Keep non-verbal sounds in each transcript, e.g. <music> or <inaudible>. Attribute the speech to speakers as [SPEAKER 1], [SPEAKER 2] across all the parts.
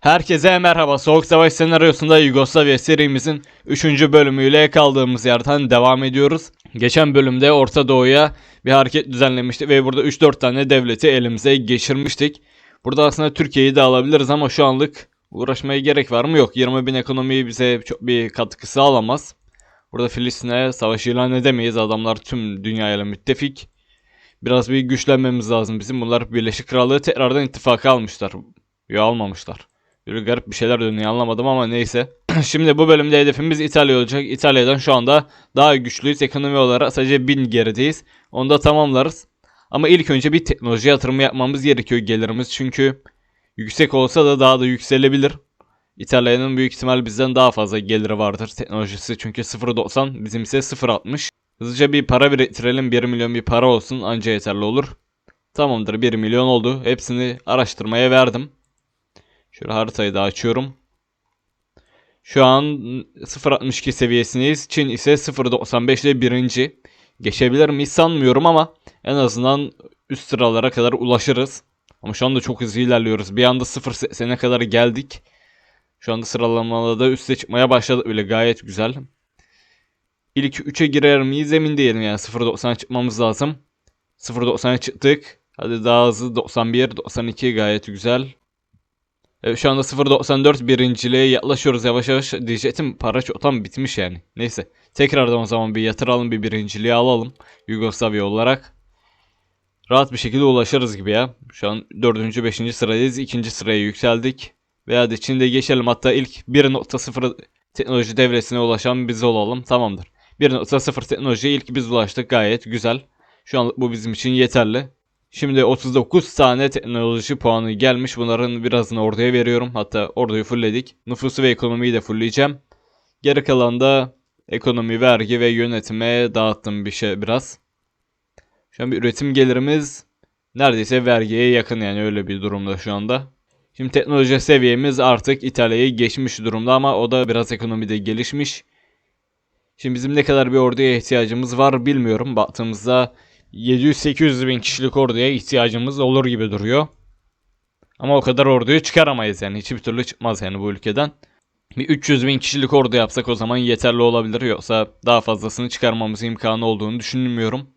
[SPEAKER 1] Herkese merhaba. Soğuk Savaş senaryosunda Yugoslavya serimizin 3. bölümüyle kaldığımız yerden devam ediyoruz. Geçen bölümde Orta Doğu'ya bir hareket düzenlemiştik ve burada 3-4 tane devleti elimize geçirmiştik. Burada aslında Türkiye'yi de alabiliriz ama şu anlık uğraşmaya gerek var mı? Yok. 20 bin ekonomiyi bize çok bir katkı sağlamaz. Burada Filistin'e savaş ilan edemeyiz. Adamlar tüm dünyayla müttefik. Biraz bir güçlenmemiz lazım bizim. Bunlar Birleşik Krallığı tekrardan ittifaka almışlar. Yo almamışlar. Böyle garip bir şeyler dönüyor anlamadım ama neyse. <clears throat> Şimdi bu bölümde hedefimiz İtalya olacak. İtalya'dan şu anda daha güçlüyüz. Ekonomi olarak sadece 1000 gerideyiz. Onu da tamamlarız. Ama ilk önce bir teknoloji yatırımı yapmamız gerekiyor gelirimiz. Çünkü yüksek olsa da daha da yükselebilir. İtalya'nın büyük ihtimal bizden daha fazla geliri vardır teknolojisi. Çünkü 0.90 bizim ise 0.60. Hızlıca bir para biriktirelim. 1 milyon bir para olsun anca yeterli olur. Tamamdır 1 milyon oldu. Hepsini araştırmaya verdim. Şöyle haritayı da açıyorum. Şu an 0.62 seviyesindeyiz. Çin ise 0.95 ile birinci. Geçebilir miyiz sanmıyorum ama en azından üst sıralara kadar ulaşırız. Ama şu anda çok hızlı ilerliyoruz. Bir anda 0.80'e kadar geldik. Şu anda sıralamada da üste çıkmaya başladı. Öyle gayet güzel. İlk 3'e girer miyiz emin değilim yani 0.90'a çıkmamız lazım. 0.90'a çıktık. Hadi daha hızlı 91, 92 gayet güzel. Evet, şu anda 0.94 birinciliğe yaklaşıyoruz yavaş yavaş. Diyecektim para çoktan bitmiş yani. Neyse. Tekrardan o zaman bir yatıralım bir birinciliği alalım. Yugoslavya olarak. Rahat bir şekilde ulaşırız gibi ya. Şu an 4. 5. sıradayız. 2. sıraya yükseldik. Ve hadi Çin'de geçelim. Hatta ilk 1.0 teknoloji devresine ulaşan biz olalım. Tamamdır. 1.0 teknolojiye ilk biz ulaştık. Gayet güzel. Şu an bu bizim için yeterli. Şimdi 39 tane teknoloji puanı gelmiş. Bunların birazını orduya veriyorum. Hatta orduyu fullledik. Nüfusu ve ekonomiyi de fullleyeceğim. Geri kalan da ekonomi, vergi ve yönetime dağıttım bir şey biraz. Şu an bir üretim gelirimiz neredeyse vergiye yakın yani öyle bir durumda şu anda. Şimdi teknoloji seviyemiz artık İtalya'yı geçmiş durumda ama o da biraz ekonomide gelişmiş. Şimdi bizim ne kadar bir orduya ihtiyacımız var bilmiyorum. Baktığımızda 700-800 bin kişilik orduya ihtiyacımız olur gibi duruyor. Ama o kadar orduyu çıkaramayız yani. Hiçbir türlü çıkmaz yani bu ülkeden. Bir 300 bin kişilik ordu yapsak o zaman yeterli olabilir. Yoksa daha fazlasını çıkarmamız imkanı olduğunu düşünmüyorum.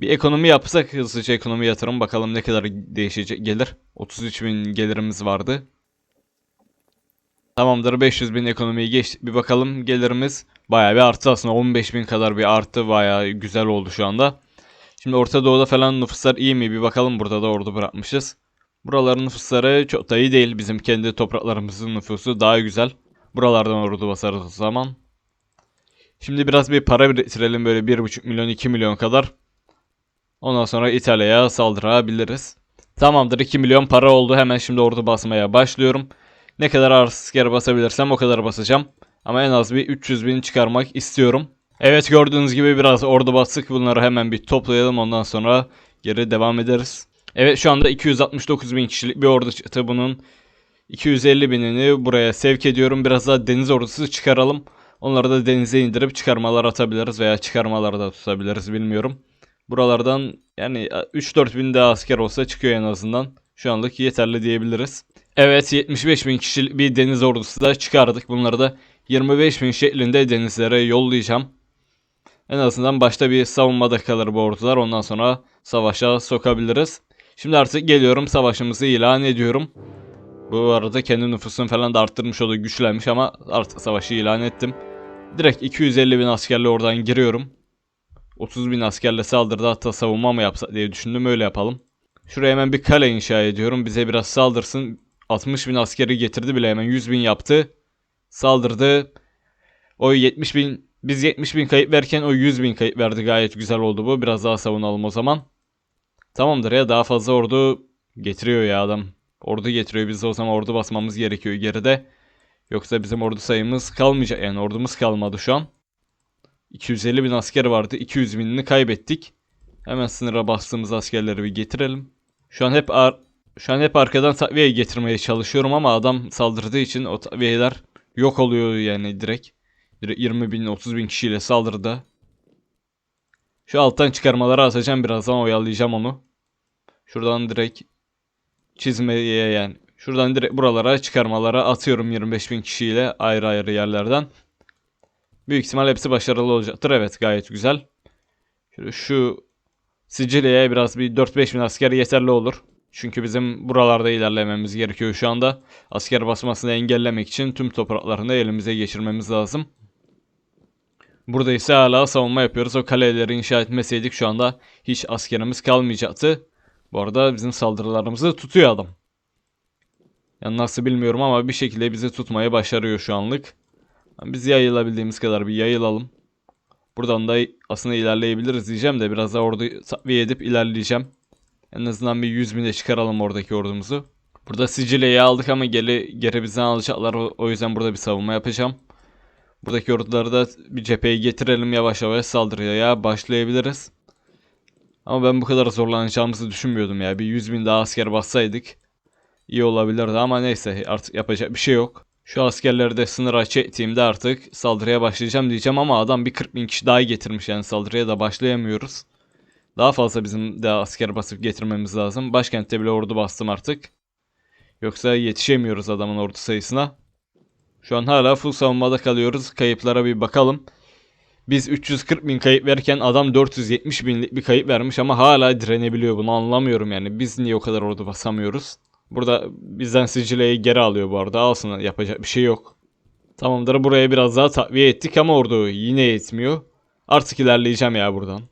[SPEAKER 1] Bir ekonomi yapsak hızlıca ekonomi yatırım bakalım ne kadar değişecek gelir. 33 bin gelirimiz vardı. Tamamdır 500 bin ekonomiyi geçtik. Bir bakalım gelirimiz bayağı bir arttı aslında 15 bin kadar bir arttı bayağı güzel oldu şu anda. Şimdi Orta Doğu'da falan nüfuslar iyi mi bir bakalım burada da ordu bırakmışız. Buraların nüfusları çok da iyi değil. Bizim kendi topraklarımızın nüfusu daha güzel. Buralardan ordu basarız o zaman. Şimdi biraz bir para biriktirelim böyle 1,5 milyon 2 milyon kadar. Ondan sonra İtalya'ya saldırabiliriz. Tamamdır 2 milyon para oldu. Hemen şimdi ordu basmaya başlıyorum. Ne kadar asker basabilirsem o kadar basacağım. Ama en az bir 300 bin çıkarmak istiyorum. Evet gördüğünüz gibi biraz ordu bastık. Bunları hemen bir toplayalım ondan sonra geri devam ederiz. Evet şu anda 269 bin kişilik bir ordu çıktı. Bunun 250 binini buraya sevk ediyorum. Biraz daha deniz ordusu çıkaralım. Onları da denize indirip çıkarmalar atabiliriz veya çıkarmalar da tutabiliriz bilmiyorum. Buralardan yani 3-4 bin daha asker olsa çıkıyor en azından. Şu anlık yeterli diyebiliriz. Evet 75 bin kişilik bir deniz ordusu da çıkardık. Bunları da 25 bin şeklinde denizlere yollayacağım. En azından başta bir savunmada kalır bu ordular. Ondan sonra savaşa sokabiliriz. Şimdi artık geliyorum savaşımızı ilan ediyorum. Bu arada kendi nüfusunu falan da arttırmış oldu güçlenmiş ama artık savaşı ilan ettim. Direkt 250 bin askerle oradan giriyorum. 30 bin askerle saldırdı hatta savunma mı yapsa diye düşündüm öyle yapalım. Şuraya hemen bir kale inşa ediyorum. Bize biraz saldırsın. 60 bin askeri getirdi bile hemen 100 bin yaptı. Saldırdı. O 70 bin biz 70 bin kayıp verken o 100 bin kayıp verdi. Gayet güzel oldu bu. Biraz daha savunalım o zaman. Tamamdır ya daha fazla ordu getiriyor ya adam. Ordu getiriyor. Biz o zaman ordu basmamız gerekiyor geride. Yoksa bizim ordu sayımız kalmayacak. Yani ordumuz kalmadı şu an. 250 bin asker vardı. 200 binini kaybettik. Hemen sınıra bastığımız askerleri bir getirelim. Şu an hep ar şu an hep arkadan takviye getirmeye çalışıyorum ama adam saldırdığı için o takviyeler yok oluyor yani direkt. Direkt 20 bin 30 bin kişiyle saldırdı. Şu alttan çıkarmaları atacağım birazdan oyalayacağım onu. Şuradan direkt çizmeye yani Şuradan direkt buralara çıkarmalara atıyorum 25 bin kişiyle ayrı ayrı yerlerden. Büyük ihtimal hepsi başarılı olacaktır. Evet gayet güzel. Şöyle şu Sicilya'ya biraz bir 4-5 bin asker yeterli olur. Çünkü bizim buralarda ilerlememiz gerekiyor şu anda. Asker basmasını engellemek için tüm topraklarını elimize geçirmemiz lazım. Burada ise hala savunma yapıyoruz. O kaleleri inşa etmeseydik şu anda hiç askerimiz kalmayacaktı. Bu arada bizim saldırılarımızı tutuyor adam. Yani nasıl bilmiyorum ama bir şekilde bizi tutmayı başarıyor şu anlık. Biz yayılabildiğimiz kadar bir yayılalım. Buradan da aslında ilerleyebiliriz diyeceğim de biraz daha ordu takviye edip ilerleyeceğim. En azından bir 100 bine çıkaralım oradaki ordumuzu. Burada Sicilya'yı aldık ama geri, geri bizden alacaklar. O yüzden burada bir savunma yapacağım. Buradaki orduları da bir cepheye getirelim yavaş yavaş saldırıya başlayabiliriz. Ama ben bu kadar zorlanacağımızı düşünmüyordum ya. Bir 100 bin daha asker bassaydık iyi olabilirdi ama neyse artık yapacak bir şey yok. Şu askerleri de sınıra çektiğimde artık saldırıya başlayacağım diyeceğim ama adam bir 40 bin kişi daha getirmiş yani saldırıya da başlayamıyoruz. Daha fazla bizim de asker basıp getirmemiz lazım. Başkentte bile ordu bastım artık. Yoksa yetişemiyoruz adamın ordu sayısına. Şu an hala full savunmada kalıyoruz. Kayıplara bir bakalım. Biz 340 bin kayıp verirken adam 470 binlik bir kayıp vermiş ama hala direnebiliyor. Bunu anlamıyorum yani. Biz niye o kadar ordu basamıyoruz? Burada bizden Sicilya'yı geri alıyor bu arada. Alsın yapacak bir şey yok. Tamamdır buraya biraz daha takviye ettik ama ordu yine yetmiyor. Artık ilerleyeceğim ya buradan.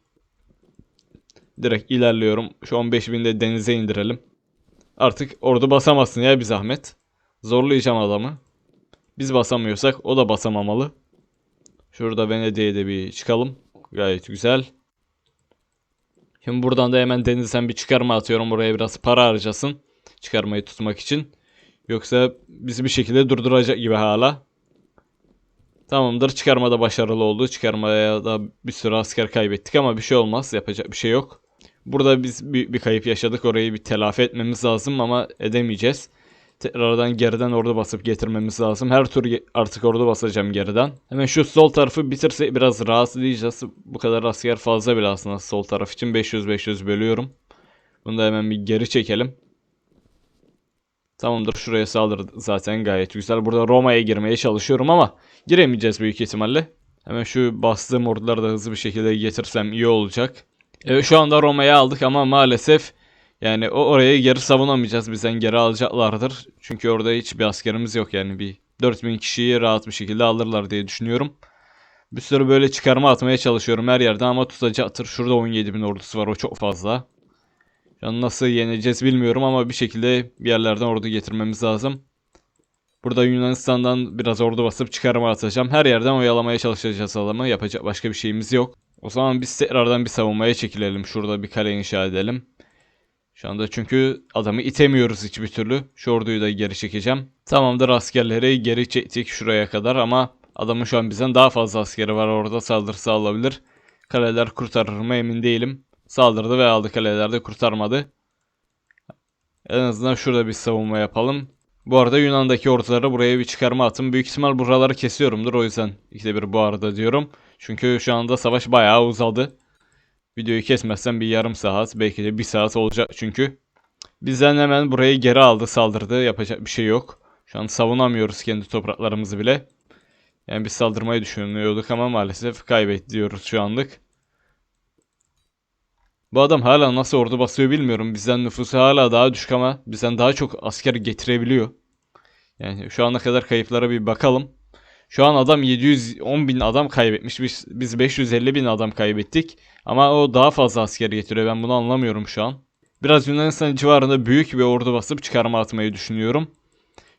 [SPEAKER 1] Direkt ilerliyorum. Şu 15 bin de denize indirelim. Artık ordu basamazsın ya bir zahmet. Zorlayacağım adamı. Biz basamıyorsak o da basamamalı. Şurada Venedik'e de bir çıkalım. Gayet güzel. Şimdi buradan da hemen denizden bir çıkarma atıyorum. Buraya biraz para harcasın. Çıkarmayı tutmak için. Yoksa bizi bir şekilde durduracak gibi hala. Tamamdır çıkarma da başarılı oldu. Çıkarmaya da bir sürü asker kaybettik ama bir şey olmaz. Yapacak bir şey yok. Burada biz bir, bir kayıp yaşadık. Orayı bir telafi etmemiz lazım ama edemeyeceğiz. Tekrardan geriden ordu basıp getirmemiz lazım. Her tur artık ordu basacağım geriden. Hemen şu sol tarafı bitirsek biraz rahatsızlayacağız. Bu kadar asker fazla bile aslında sol taraf için 500-500 bölüyorum. Bunu da hemen bir geri çekelim. Tamamdır şuraya saldırdı zaten gayet güzel. Burada Roma'ya girmeye çalışıyorum ama giremeyeceğiz büyük ihtimalle. Hemen şu bastığım orduları da hızlı bir şekilde getirsem iyi olacak. Evet şu anda Roma'ya aldık ama maalesef yani o oraya geri savunamayacağız. Bizden geri alacaklardır. Çünkü orada hiçbir askerimiz yok yani bir 4000 kişiyi rahat bir şekilde alırlar diye düşünüyorum. Bir sürü böyle çıkarma atmaya çalışıyorum her yerde ama tutacaktır. Şurada 17.000 ordusu var o çok fazla. Yani nasıl yeneceğiz bilmiyorum ama bir şekilde bir yerlerden ordu getirmemiz lazım. Burada Yunanistan'dan biraz ordu basıp çıkarma atacağım. Her yerden oyalamaya çalışacağız adamı. Yapacak başka bir şeyimiz yok. O zaman biz tekrardan bir savunmaya çekilelim. Şurada bir kale inşa edelim. Şu anda çünkü adamı itemiyoruz hiçbir türlü. Şu orduyu da geri çekeceğim. Tamamdır askerleri geri çektik şuraya kadar ama adamın şu an bizden daha fazla askeri var orada saldırısı alabilir. Kaleler kurtarır mı emin değilim. Saldırdı ve aldı kalelerde kurtarmadı. En azından şurada bir savunma yapalım. Bu arada Yunan'daki orduları buraya bir çıkarma atın. Büyük ihtimal buraları kesiyorumdur o yüzden ikide bir bu arada diyorum. Çünkü şu anda savaş bayağı uzadı. Videoyu kesmezsem bir yarım saat belki de bir saat olacak çünkü. Bizden hemen burayı geri aldı saldırdı yapacak bir şey yok. Şu an savunamıyoruz kendi topraklarımızı bile. Yani biz saldırmayı düşünüyorduk ama maalesef kaybediyoruz şu anlık. Bu adam hala nasıl ordu basıyor bilmiyorum. Bizden nüfusu hala daha düşük ama bizden daha çok asker getirebiliyor. Yani şu ana kadar kayıplara bir bakalım. Şu an adam 710 bin adam kaybetmiş. Biz, biz 550 bin adam kaybettik. Ama o daha fazla asker getiriyor. Ben bunu anlamıyorum şu an. Biraz Yunanistan civarında büyük bir ordu basıp çıkarma atmayı düşünüyorum.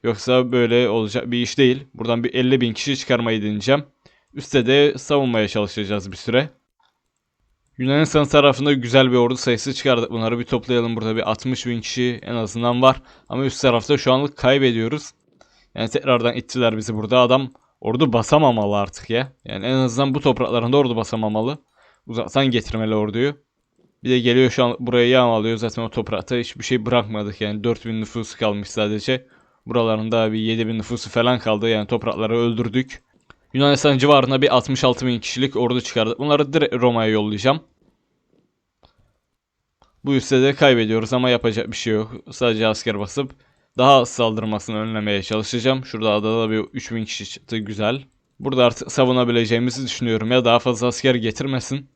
[SPEAKER 1] Yoksa böyle olacak bir iş değil. Buradan bir 50 bin kişi çıkarmayı deneyeceğim. Üste de savunmaya çalışacağız bir süre. Yunanistan tarafında güzel bir ordu sayısı çıkardık. Bunları bir toplayalım. Burada bir 60 bin kişi en azından var. Ama üst tarafta şu anlık kaybediyoruz. Yani tekrardan ittiler bizi burada. Adam ordu basamamalı artık ya. Yani en azından bu topraklarında ordu basamamalı. Uzaktan getirmeli orduyu. Bir de geliyor şu an burayı yağmalıyor. Zaten o toprakta hiçbir şey bırakmadık. Yani 4000 nüfusu kalmış sadece. Buralarında bir 7000 nüfusu falan kaldı. Yani toprakları öldürdük. Yunanistan civarında bir 66 bin kişilik ordu çıkardık. Bunları direkt Roma'ya yollayacağım. Bu üstte de kaybediyoruz ama yapacak bir şey yok. Sadece asker basıp daha az saldırmasını önlemeye çalışacağım. Şurada adada da bir 3000 kişi çıktı güzel. Burada artık savunabileceğimizi düşünüyorum ya daha fazla asker getirmesin.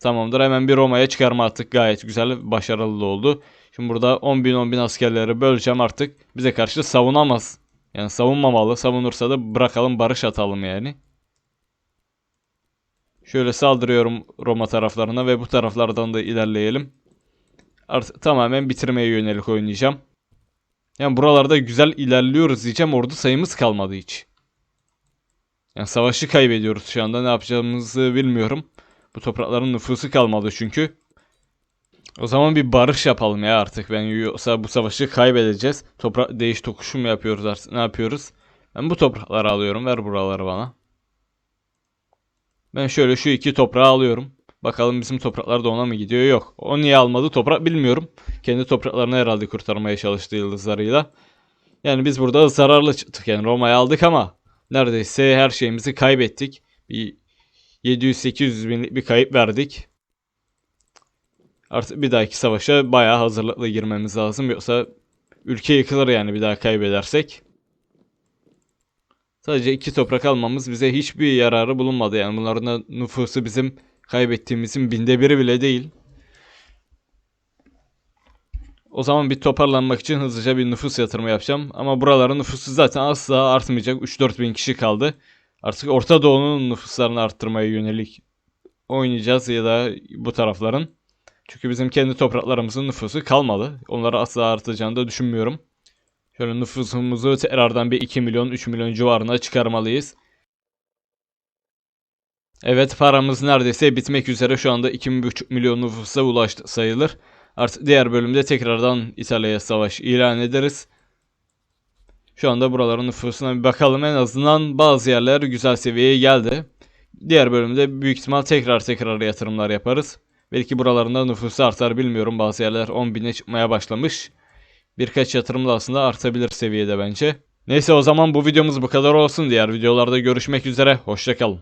[SPEAKER 1] Tamamdır hemen bir Roma'ya çıkarma attık gayet güzel başarılı oldu. Şimdi burada 10 bin 10 bin askerleri böleceğim artık. Bize karşı savunamaz. Yani savunmamalı. Savunursa da bırakalım barış atalım yani. Şöyle saldırıyorum Roma taraflarına ve bu taraflardan da ilerleyelim. Artık tamamen bitirmeye yönelik oynayacağım. Yani buralarda güzel ilerliyoruz diyeceğim. Ordu sayımız kalmadı hiç. Yani savaşı kaybediyoruz şu anda. Ne yapacağımızı bilmiyorum. Bu toprakların nüfusu kalmadı çünkü. O zaman bir barış yapalım ya artık. Ben yoksa bu savaşı kaybedeceğiz. Toprak değiş tokuşu mu yapıyoruz artık? Ne yapıyoruz? Ben bu toprakları alıyorum. Ver buraları bana. Ben şöyle şu iki toprağı alıyorum. Bakalım bizim topraklar da ona mı gidiyor? Yok. O niye almadı toprak bilmiyorum. Kendi topraklarını herhalde kurtarmaya çalıştı yıldızlarıyla. Yani biz burada zararlı çıktık. Yani Roma'yı aldık ama neredeyse her şeyimizi kaybettik. Bir 700-800 binlik bir kayıp verdik. Artık bir dahaki savaşa bayağı hazırlıklı girmemiz lazım. Yoksa ülke yıkılır yani bir daha kaybedersek. Sadece iki toprak almamız bize hiçbir yararı bulunmadı. Yani bunların nüfusu bizim kaybettiğimizin binde biri bile değil. O zaman bir toparlanmak için hızlıca bir nüfus yatırımı yapacağım. Ama buraların nüfusu zaten asla artmayacak. 3-4 bin kişi kaldı. Artık Orta Doğu'nun nüfuslarını arttırmaya yönelik oynayacağız ya da bu tarafların. Çünkü bizim kendi topraklarımızın nüfusu kalmadı. Onları asla artacağını da düşünmüyorum. Şöyle nüfusumuzu tekrardan bir 2 milyon 3 milyon civarına çıkarmalıyız. Evet paramız neredeyse bitmek üzere şu anda 2,5 milyon nüfusa ulaştı sayılır. Artık diğer bölümde tekrardan İtalya'ya savaş ilan ederiz. Şu anda buraların nüfusuna bir bakalım. En azından bazı yerler güzel seviyeye geldi. Diğer bölümde büyük ihtimal tekrar tekrar yatırımlar yaparız. Belki buralarında nüfusu artar bilmiyorum. Bazı yerler 10 bine çıkmaya başlamış. Birkaç yatırımla aslında artabilir seviyede bence. Neyse o zaman bu videomuz bu kadar olsun. Diğer videolarda görüşmek üzere. Hoşçakalın.